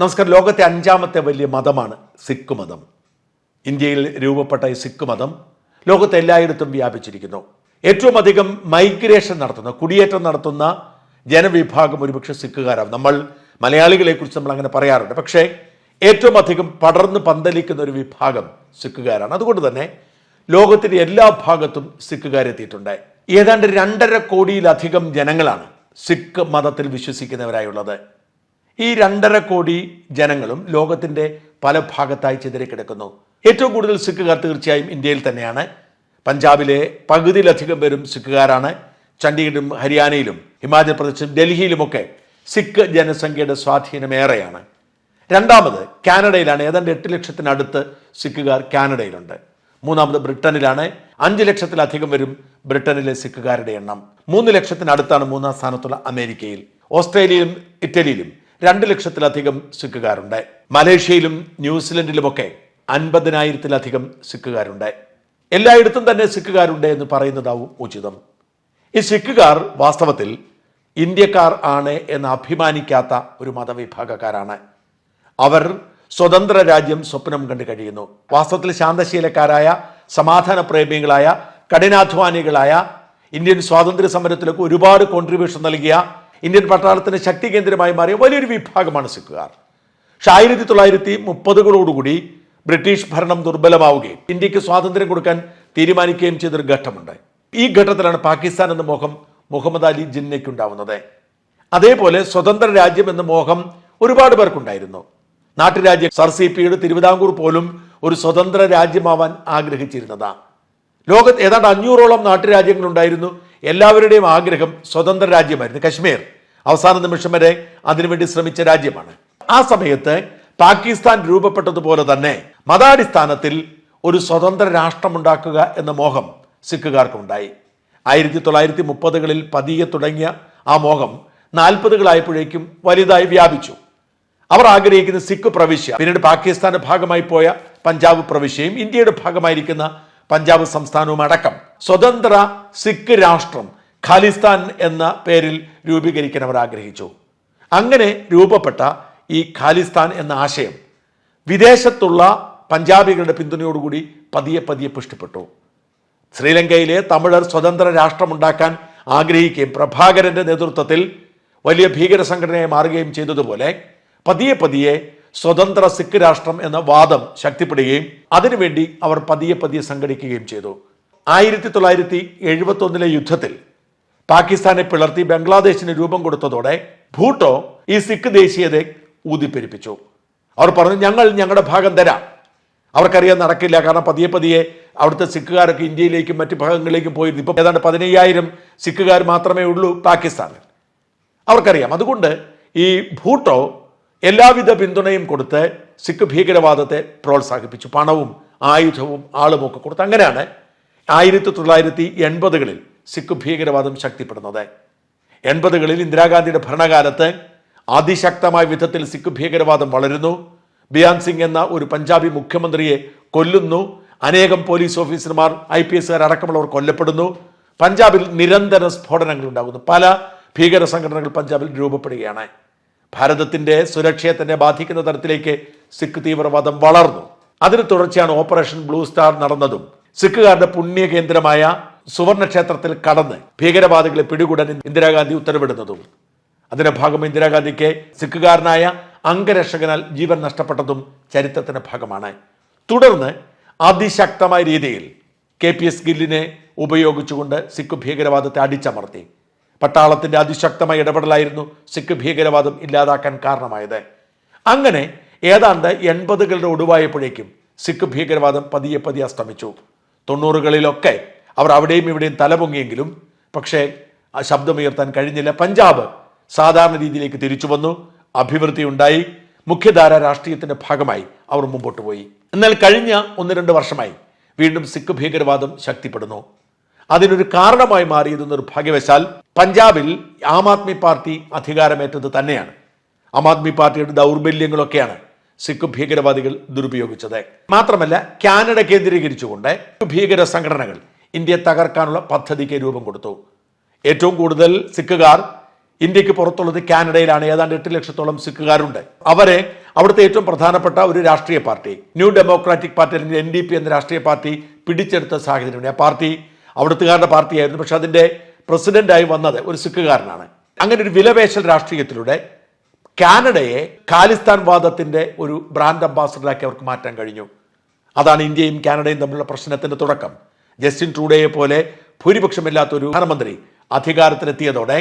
നമസ്കാരം. ലോകത്തെ അഞ്ചാമത്തെ വലിയ മതമാണ് സിഖ് മതം. ഇന്ത്യയിൽ രൂപപ്പെട്ട ഈ സിഖ് മതം ലോകത്തെ എല്ലായിടത്തും വ്യാപിച്ചിരിക്കുന്നു. ഏറ്റവും അധികം മൈഗ്രേഷൻ നടത്തുന്ന കുടിയേറ്റം നടത്തുന്ന ജനവിഭാഗം ഒരുപക്ഷെ സിഖുകാരാണ് നമ്മൾ മലയാളികളെ കുറിച്ച് നമ്മൾ അങ്ങനെ പറയാറുണ്ട്. പക്ഷേ ഏറ്റവും അധികം പടർന്ന് പന്തലിക്കുന്ന ഒരു വിഭാഗം സിഖുകാരാണ്. അതുകൊണ്ട് തന്നെ ലോകത്തിന്റെ എല്ലാ ഭാഗത്തും സിഖുകാരെത്തിയിട്ടുണ്ട് ഏതാണ്ട് രണ്ടര കോടിയിലധികം ജനങ്ങളാണ് സിഖ് മതത്തിൽ വിശ്വസിക്കുന്നവരായുള്ളത്. ഈ രണ്ടര കോടി ജനങ്ങളും ലോകത്തിന്റെ പല ഭാഗത്തായി ചിതറിക്കിടക്കുന്നു ഏറ്റവും കൂടുതൽ സിഖുകാർ തീർച്ചയായും ഇന്ത്യയിൽ തന്നെയാണ്. പഞ്ചാബിലെ പകുതിയിലധികം പേരും സിഖുകാരാണ്. ചണ്ഡീഗഡും ഹരിയാനയിലും ഹിമാചൽ പ്രദേശും ഡൽഹിയിലുമൊക്കെ സിഖ് ജനസംഖ്യയുടെ സ്വാധീനം ഏറെയാണ് രണ്ടാമത് കാനഡയിലാണ്. ഏതാണ്ട് എട്ട് ലക്ഷത്തിനടുത്ത് സിഖുകാർ കാനഡയിലുണ്ട്. മൂന്നാമത് ബ്രിട്ടനിലാണ്. അഞ്ച് ലക്ഷത്തിലധികം വരും ബ്രിട്ടനിലെ സിഖുകാരുടെ എണ്ണം. മൂന്ന് ലക്ഷത്തിനടുത്താണ് മൂന്നാം സ്ഥാനത്തുള്ള അമേരിക്കയിൽ. ഓസ്ട്രേലിയയിലും ഇറ്റലിയിലും രണ്ട് ലക്ഷത്തിലധികം സിഖുകാരുണ്ട്. മലേഷ്യയിലും ന്യൂസിലൻഡിലുമൊക്കെ അൻപതിനായിരത്തിലധികം സിഖുകാരുണ്ട്. എല്ലായിടത്തും തന്നെ സിഖുകാരുണ്ട് എന്ന് പറയുന്നതാവും ഉചിതം. ഈ സിഖുകാർ വാസ്തവത്തിൽ ഇന്ത്യക്കാർ ആണ് എന്ന് അഭിമാനിക്കാത്ത ഒരു മതവിഭാഗക്കാരാണ്. അവർ സ്വതന്ത്ര രാജ്യം സ്വപ്നം കണ്ടു കഴിയുന്നു. വാസ്തവത്തിൽ ശാന്തശീലക്കാരായ സമാധാന പ്രേമികളായ കഠിനാധ്വാനികളായ ഇന്ത്യൻ സ്വാതന്ത്ര്യ സമരത്തിലൊക്കെ ഒരുപാട് കോൺട്രിബ്യൂഷൻ നൽകിയ ഇന്ത്യൻ പട്ടാളത്തിന് ശക്തി കേന്ദ്രമായി മാറിയ വലിയൊരു വിഭാഗമാണ് സിഖുകാർ. പക്ഷെ ആയിരത്തി തൊള്ളായിരത്തി മുപ്പതുകളോടുകൂടി ബ്രിട്ടീഷ് ഭരണം ദുർബലമാവുകയും ഇന്ത്യയ്ക്ക് സ്വാതന്ത്ര്യം കൊടുക്കാൻ തീരുമാനിക്കുകയും ചെയ്തൊരു ഘട്ടമുണ്ട്. ഈ ഘട്ടത്തിലാണ് പാകിസ്ഥാൻ എന്ന മോഹം മുഹമ്മദ് അലി ജിന്നയ്ക്കുണ്ടാവുന്നത്. അതേപോലെ സ്വതന്ത്ര രാജ്യം എന്ന മോഹം ഒരുപാട് പേർക്കുണ്ടായിരുന്നു. നാട്ടുരാജ്യം സർ സി പിയുടെ തിരുവിതാംകൂർ പോലും ഒരു സ്വതന്ത്ര രാജ്യമാവാൻ ആഗ്രഹിച്ചിരുന്നതാ. ലോകത്ത് ഏതാണ്ട് അഞ്ഞൂറോളം നാട്ടുരാജ്യങ്ങളുണ്ടായിരുന്നു എല്ലാവരുടെയും ആഗ്രഹം സ്വതന്ത്ര രാജ്യമായിരുന്നു കശ്മീർ. അവസാന നിമിഷം വരെ അതിനുവേണ്ടി ശ്രമിച്ച രാജ്യമാണ്. ആ സമയത്ത് പാകിസ്ഥാൻ രൂപപ്പെട്ടതുപോലെ തന്നെ മതാടിസ്ഥാനത്തിൽ ഒരു സ്വതന്ത്ര രാഷ്ട്രമുണ്ടാക്കുക എന്ന മോഹം സിഖുകാർക്കുണ്ടായി. ആയിരത്തി തൊള്ളായിരത്തി മുപ്പതുകളിൽ പതിയെ തുടങ്ങിയ ആ മോഹം നാൽപ്പതുകളായപ്പോഴേക്കും വലുതായി വ്യാപിച്ചു. അവർ ആഗ്രഹിക്കുന്ന സിഖ് പ്രവിശ്യ പിന്നീട് പാകിസ്ഥാന്റെ ഭാഗമായി പോയ പഞ്ചാബ് പ്രവിശ്യയും ഇന്ത്യയുടെ ഭാഗമായിരിക്കുന്ന പഞ്ചാബ് സംസ്ഥാനവും അടക്കം. സ്വതന്ത്ര സിഖ് രാഷ്ട്രം ഖാലിസ്ഥാൻ എന്ന പേരിൽ രൂപീകരിക്കാൻ അവർ ആഗ്രഹിച്ചു. അങ്ങനെ രൂപപ്പെട്ട ഈ ഖാലിസ്ഥാൻ എന്ന ആശയം വിദേശത്തുള്ള പഞ്ചാബികളുടെ പിന്തുണയോടുകൂടി പതിയെ പതിയെ പുഷ്ടിപ്പെട്ടു. ശ്രീലങ്കയിലെ തമിഴർ സ്വതന്ത്ര രാഷ്ട്രമുണ്ടാക്കാൻ ആഗ്രഹിക്കുകയും പ്രഭാകരന്റെ നേതൃത്വത്തിൽ വലിയ ഭീകര സംഘടനയായി മാറുകയും ചെയ്തതുപോലെ പതിയെ പതിയെ സ്വതന്ത്ര സിഖ് രാഷ്ട്രം എന്ന വാദം ശക്തിപ്പെടുകയും അതിനുവേണ്ടി അവർ പതിയെ പതിയെ സംഘടിക്കുകയും ചെയ്തു. ആയിരത്തി തൊള്ളായിരത്തി എഴുപത്തി ഒന്നിലെ യുദ്ധത്തിൽ പാകിസ്ഥാനെ പിളർത്തി ബംഗ്ലാദേശിന് രൂപം കൊടുത്തതോടെ ഭൂട്ടോ ഈ സിഖ് ദേശീയതയെ ഊതിപ്പെരിപ്പിച്ചു. അവർ പറഞ്ഞു ഞങ്ങൾ ഞങ്ങളുടെ ഭാഗം തരാം. അവർക്കറിയാൻ നടക്കില്ല. കാരണം പതിയെ പതിയെ അവിടുത്തെ സിഖുകാരൊക്കെ ഇന്ത്യയിലേക്കും മറ്റ് ഭാഗങ്ങളിലേക്കും പോയിരുന്നു. ഇപ്പം ഏതാണ്ട് പതിനയ്യായിരം സിഖുകാർ മാത്രമേ ഉള്ളൂ പാകിസ്ഥാനിൽ. അവർക്കറിയാം. അതുകൊണ്ട് ഈ ഭൂട്ടോ എല്ലാവിധ പിന്തുണയും കൊടുത്ത് സിഖ് ഭീകരവാദത്തെ പ്രോത്സാഹിപ്പിച്ചു. പണവും ആയുധവും ആളുമൊക്കെ കൊടുത്ത് അങ്ങനെയാണ് ആയിരത്തി തൊള്ളായിരത്തി എൺപതുകളിൽ സിഖ് ഭീകരവാദം ശക്തിപ്പെടുന്നത്. എൺപതുകളിൽ ഇന്ദിരാഗാന്ധിയുടെ ഭരണകാലത്ത് അതിശക്തമായ വിധത്തിൽ സിഖ് ഭീകരവാദം വളരുന്നു. ബിയാൻ സിംഗ് എന്ന ഒരു പഞ്ചാബി മുഖ്യമന്ത്രിയെ കൊല്ലുന്നു. അനേകം പോലീസ് ഓഫീസർമാർ ഐ പി എസുകാർ അടക്കമുള്ളവർ കൊല്ലപ്പെടുന്നു. പഞ്ചാബിൽ നിരന്തര സ്ഫോടനങ്ങൾ ഉണ്ടാകുന്നു. പല ഭീകര സംഘടനകൾ പഞ്ചാബിൽ രൂപപ്പെടുകയാണ്. ഭാരതത്തിന്റെ സുരക്ഷയെ തന്നെ ബാധിക്കുന്ന തരത്തിലേക്ക് സിഖ് തീവ്രവാദം വളർന്നു. അതിന് തുടർച്ചയാണ് ഓപ്പറേഷൻ ബ്ലൂ സ്റ്റാർ നടന്നതും. സിഖുകാരുടെ പുണ്യ കേന്ദ്രമായ സുവർണ ക്ഷേത്രത്തിൽ കടന്ന് ഭീകരവാദികളെ പിടികൂടാൻ ഇന്ദിരാഗാന്ധി ഉത്തരവിടുന്നതും. അതിന്റെ ഭാഗം ഇന്ദിരാഗാന്ധിക്ക് സിഖുകാരനായ അംഗരക്ഷകനാൽ ജീവൻ നഷ്ടപ്പെട്ടതും ചരിത്രത്തിന്റെ ഭാഗമാണ്. തുടർന്ന് അതിശക്തമായ രീതിയിൽ കെ പി എസ് ഗില്ലിനെ ഉപയോഗിച്ചുകൊണ്ട് സിഖ് ഭീകരവാദത്തെ അടിച്ചമർത്തി. പട്ടാളത്തിന്റെ അതിശക്തമായ ഇടപെടലായിരുന്നു സിഖ് ഭീകരവാദം ഇല്ലാതാക്കാൻ കാരണമായത്. അങ്ങനെ ഏതാണ്ട് എൺപതുകളുടെ ഒടുവായപ്പോഴേക്കും സിഖ് ഭീകരവാദം പതിയെ പതിയെ അസ്തമിച്ചു. തൊണ്ണൂറുകളിലൊക്കെ അവർ അവിടെയും ഇവിടെയും തലപൊങ്ങിയെങ്കിലും പക്ഷേ ആ ശബ്ദമുയർത്താൻ കഴിഞ്ഞില്ല. പഞ്ചാബ് സാധാരണ രീതിയിലേക്ക് തിരിച്ചു വന്നു. അഭിവൃദ്ധി ഉണ്ടായി. മുഖ്യധാര രാഷ്ട്രീയത്തിന്റെ ഭാഗമായി അവർ മുമ്പോട്ട് പോയി. എന്നാൽ കഴിഞ്ഞ ഒന്ന് രണ്ട് വർഷമായി വീണ്ടും സിഖ് ഭീകരവാദം ശക്തിപ്പെടുന്നു. അതിനൊരു കാരണമായി മാറിയത് നിർഭാഗ്യവശാൽ പഞ്ചാബിൽ ആം ആദ്മി പാർട്ടി അധികാരമേറ്റത് തന്നെയാണ്. ആം ആദ്മി പാർട്ടിയുടെ ദൗർബല്യങ്ങളൊക്കെയാണ് സിഖ് ഭീകരവാദികൾ ദുരുപയോഗിച്ചത്. മാത്രമല്ല കാനഡ കേന്ദ്രീകരിച്ചുകൊണ്ട് ഭീകര സംഘടനകൾ ഇന്ത്യയെ തകർക്കാനുള്ള പദ്ധതിക്ക് രൂപം കൊടുത്തു. ഏറ്റവും കൂടുതൽ സിഖുകാർ ഇന്ത്യയ്ക്ക് പുറത്തുള്ളത് കാനഡയിലാണ്. ഏതാണ്ട് എട്ട് ലക്ഷത്തോളം സിഖുകാരുണ്ട്. അവരെ അവിടുത്തെ ഏറ്റവും പ്രധാനപ്പെട്ട ഒരു രാഷ്ട്രീയ പാർട്ടി ന്യൂ ഡെമോക്രാറ്റിക് പാർട്ടി അല്ലെങ്കിൽ എൻ ഡി പി എന്ന രാഷ്ട്രീയ പാർട്ടി പിടിച്ചെടുത്ത സാഹചര്യമുണ്ട് ആ പാർട്ടി അവിടുത്തുകാരുടെ പാർട്ടിയായിരുന്നു. പക്ഷെ അതിന്റെ പ്രസിഡന്റായി വന്നത് ഒരു സിഖുകാരനാണ്. അങ്ങനെ ഒരു വിലപേശൽ രാഷ്ട്രീയത്തിലൂടെ കാനഡയെ ഖാലിസ്ഥാൻ വാദത്തിന്റെ ഒരു ബ്രാൻഡ് അംബാസഡറാക്കി അവർക്ക് മാറ്റാൻ കഴിഞ്ഞു. അതാണ് ഇന്ത്യയും കാനഡയും തമ്മിലുള്ള പ്രശ്നത്തിന്റെ തുടക്കം. ജസ്റ്റിൻ ട്രൂഡയെ പോലെ ഭൂരിപക്ഷമില്ലാത്ത ഒരു പ്രധാനമന്ത്രി അധികാരത്തിലെത്തിയതോടെ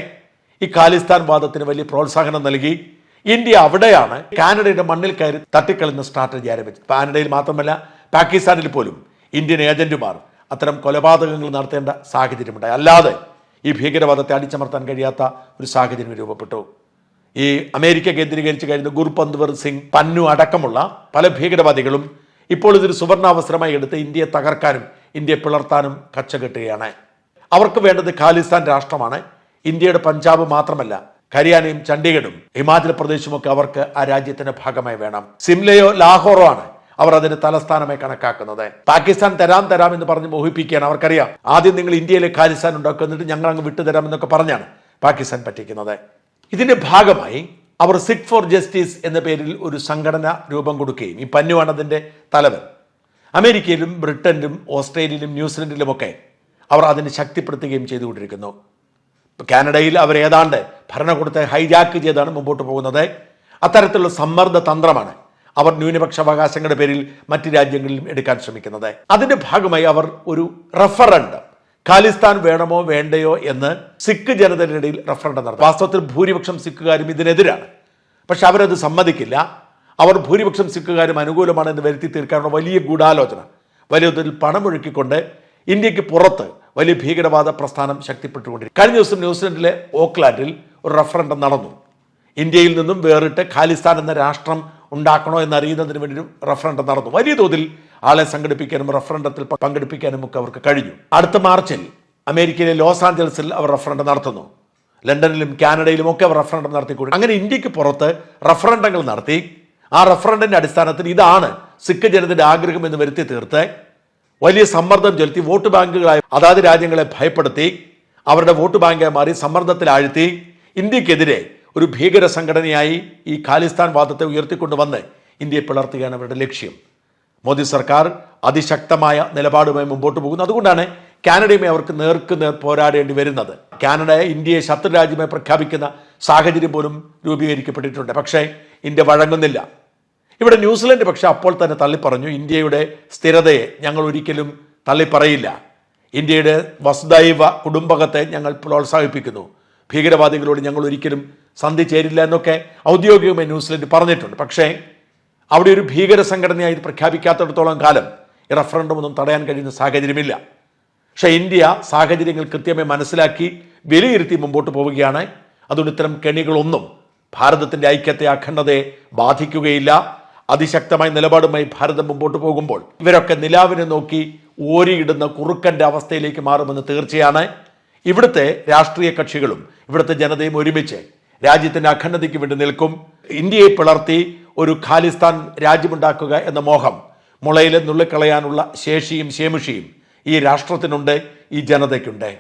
ഈ ഖാലിസ്ഥാൻ വാദത്തിന് വലിയ പ്രോത്സാഹനം നൽകി. ഇന്ത്യ അവിടെയാണ് കാനഡയുടെ മണ്ണിൽ കയറി തട്ടിക്കളയുന്ന സ്ട്രാറ്റജി ആരംഭിച്ചത്. കാനഡയിൽ മാത്രമല്ല പാകിസ്ഥാനിൽ പോലും ഇന്ത്യൻ ഏജന്റുമാർ അത്തരം കൊലപാതകങ്ങൾ നടത്തേണ്ട സാഹചര്യമുണ്ടായി. അല്ലാതെ ഈ ഭീകരവാദത്തെ അടിച്ചമർത്താൻ കഴിയാത്ത ഒരു സാഹചര്യം രൂപപ്പെട്ടു. ഈ അമേരിക്ക കേന്ദ്രീകരിച്ച് കഴിയുന്ന ഗുർപന്ത്വർ സിംഗ് പന്നു അടക്കമുള്ള പല ഭീകരവാദികളും ഇപ്പോൾ ഇതൊരു സുവർണാവസരമായി എടുത്ത് ഇന്ത്യയെ തകർക്കാനും ഇന്ത്യയെ പിളർത്താനും കച്ചകെട്ടുകയാണ്. അവർക്ക് വേണ്ടത് ഖാലിസ്ഥാൻ രാഷ്ട്രമാണ്. ഇന്ത്യയുടെ പഞ്ചാബ് മാത്രമല്ല ഹരിയാനയും ചണ്ഡീഗഡും ഹിമാചൽ പ്രദേശും ഒക്കെ അവർക്ക് ആ രാജ്യത്തിന്റെ ഭാഗമായി വേണം. സിംലയോ ലാഹോറോ ആണ് അവർ അതിന് തലസ്ഥാനമായി കണക്കാക്കുന്നത്. പാകിസ്ഥാൻ തരാം തരാം എന്ന് പറഞ്ഞ് മോഹിപ്പിക്കുകയാണ്. അവർക്കറിയാം. ആദ്യം നിങ്ങൾ ഇന്ത്യയിലെ ഖാലിസ്ഥാൻ ഉണ്ടാക്കുന്നിട്ട് ഞങ്ങൾ അങ്ങ് വിട്ടുതരാം എന്നൊക്കെ പറഞ്ഞാണ് പാകിസ്ഥാൻ പറ്റിക്കുന്നത്. ഇതിന്റെ ഭാഗമായി അവർ സിറ്റ് ഫോർ ജസ്റ്റിസ് എന്ന പേരിൽ ഒരു സംഘടന രൂപം കൊടുക്കുകയും ഈ പന്നുവാണ് അതിന്റെ തലവൻ. അമേരിക്കയിലും ബ്രിട്ടനിലും ഓസ്ട്രേലിയയിലും ന്യൂസിലൻഡിലും ഒക്കെ അവർ അതിനെ ശക്തിപ്പെടുത്തുകയും ചെയ്തുകൊണ്ടിരിക്കുന്നു. കാനഡയിൽ അവർ ഏതാണ്ട് ഭരണകൂടത്തെ ഹൈജാക്ക് ചെയ്താണ് മുമ്പോട്ട് പോകുന്നത്. അത്തരത്തിലുള്ള സമ്മർദ്ദ തന്ത്രമാണ് അവർ ന്യൂനപക്ഷ അവകാശങ്ങളുടെ പേരിൽ മറ്റ് രാജ്യങ്ങളിലും എടുക്കാൻ ശ്രമിക്കുന്നത്. അതിന്റെ ഭാഗമായി അവർ ഒരു റഫറൻഡം ഖാലിസ്ഥാൻ വേണമോ വേണ്ടയോ എന്ന് സിഖ് ജനതയുടെ റഫറണ്ടം നടത്തും. വാസ്തവത്തിൽ ഭൂരിപക്ഷം സിഖുകാരും ഇതിനെതിരാണ്. പക്ഷെ അവരത് സമ്മതിക്കില്ല. അവർ ഭൂരിപക്ഷം സിഖുകാരും അനുകൂലമാണെന്ന് വരുത്തി തീർക്കാനുള്ള വലിയ ഗൂഢാലോചന. വലിയ തോതിൽ പണമൊഴുക്കിക്കൊണ്ട് ഇന്ത്യയ്ക്ക് പുറത്ത് വലിയ ഭീകരവാദ പ്രസ്ഥാനം ശക്തിപ്പെട്ടുകൊണ്ടിരിക്കും കഴിഞ്ഞ ദിവസം ന്യൂസിലൻഡിലെ ഓക്ലാൻഡിൽ ഒരു റഫറണ്ടം നടന്നു. ഇന്ത്യയിൽ നിന്നും വേറിട്ട് ഖാലിസ്ഥാൻ എന്ന രാഷ്ട്രം ഉണ്ടാക്കണോ എന്നറിയുന്നതിന് വേണ്ടി റഫറൻഡം നടന്നു. വലിയ തോതിൽ ആളെ സംഘടിപ്പിക്കാനും റഫറൻഡത്തിൽ പങ്കെടുപ്പിക്കാനും ഒക്കെ അവർക്ക് കഴിഞ്ഞു. അടുത്ത മാർച്ചിൽ അമേരിക്കയിലെ ലോസ് ആഞ്ചലസിൽ അവർ റഫറൻഡം നടത്തുന്നു. ലണ്ടനിലും കാനഡയിലും ഒക്കെ അവർ റഫറൻഡം നടത്തിക്കൊണ്ട് അങ്ങനെ ഇന്ത്യയ്ക്ക് പുറത്ത് റഫറൻഡങ്ങൾ നടത്തി. ആ റഫറൻഡിന്റെ അടിസ്ഥാനത്തിൽ ഇതാണ് സിഖ് ജനതയുടെ ആഗ്രഹം എന്ന് വരുത്തി തീർത്ത് വലിയ സമ്മർദ്ദം ചെലുത്തി വോട്ട് ബാങ്കുകളായി അതാത് രാജ്യങ്ങളെ ഭയപ്പെടുത്തി അവരുടെ വോട്ട് ബാങ്കായി മാറി സമ്മർദ്ദത്തിലാഴ്ത്തി ഇന്ത്യക്കെതിരെ ഒരു ഭീകര സംഘടനയായി ഈ ഖാലിസ്ഥാൻ വാദത്തെ ഉയർത്തിക്കൊണ്ടുവന്ന് ഇന്ത്യയെ പിളർത്തുകയാണ് അവരുടെ ലക്ഷ്യം. മോദി സർക്കാർ അതിശക്തമായ നിലപാടുമായി മുമ്പോട്ട് പോകുന്നു. അതുകൊണ്ടാണ് കാനഡയുമായി അവർക്ക് നേർക്ക് നേർ പോരാടേണ്ടി വരുന്നത്. കാനഡ ഇന്ത്യയെ ശത്രു രാജ്യമായി പ്രഖ്യാപിക്കുന്ന സാഹചര്യം പോലും രൂപീകരിക്കപ്പെട്ടിട്ടുണ്ട്. പക്ഷേ ഇന്ത്യ വഴങ്ങുന്നില്ല. ഇവിടെ ന്യൂസിലൻഡ് പക്ഷേ അപ്പോൾ തന്നെ തള്ളിപ്പറഞ്ഞു ഇന്ത്യയുടെ സ്ഥിരതയെ ഞങ്ങൾ ഒരിക്കലും തള്ളിപ്പറയില്ല. ഇന്ത്യയുടെ വസുദൈവ കുടുംബകത്തെ ഞങ്ങൾ പ്രോത്സാഹിപ്പിക്കുന്നു. ഭീകരവാദികളോട് ഞങ്ങൾ ഒരിക്കലും സന്ധി ചേരില്ല എന്നൊക്കെ ഔദ്യോഗികമായി ന്യൂസിലൻഡ് പറഞ്ഞിട്ടുണ്ട്. പക്ഷേ അവിടെ ഒരു ഭീകര സംഘടനയായി ഇത് പ്രഖ്യാപിക്കാത്തിടത്തോളം കാലം ഈ റഫറൻഡം ഒന്നും തടയാൻ കഴിയുന്ന സാഹചര്യമില്ല. പക്ഷേ ഇന്ത്യ സാഹചര്യങ്ങൾ കൃത്യമായി മനസ്സിലാക്കി വിലയിരുത്തി മുമ്പോട്ട് പോവുകയാണ്. അതുകൊണ്ട് ഇത്തരം കെണികളൊന്നും ഭാരതത്തിന്റെ ഐക്യത്തെ അഖണ്ഡതയെ ബാധിക്കുകയില്ല. അതിശക്തമായ നിലപാടുമായി ഭാരതം മുമ്പോട്ട് പോകുമ്പോൾ ഇവരൊക്കെ നിലാവിനെ നോക്കി ഓരിയിടുന്ന കുറുക്കന്റെ അവസ്ഥയിലേക്ക് മാറുമെന്ന് തീർച്ചയാണ്. ഇവിടുത്തെ രാഷ്ട്രീയ കക്ഷികളും ഇവിടുത്തെ ജനതയും ഒരുമിച്ച് രാജ്യത്തിന്റെ അഖണ്ഡതയ്ക്ക് വേണ്ടി നിൽക്കും. ഇന്ത്യയെ പിളർത്തി ഒരു ഖാലിസ്ഥാൻ രാജ്യമുണ്ടാക്കുക എന്ന മോഹം മുളയിൽ നുള്ളിക്കളയാനുള്ള ശേഷിയും ശേമുഷിയും ഈ രാഷ്ട്രത്തിനുണ്ട് ഈ ജനതയ്ക്കുണ്ട്.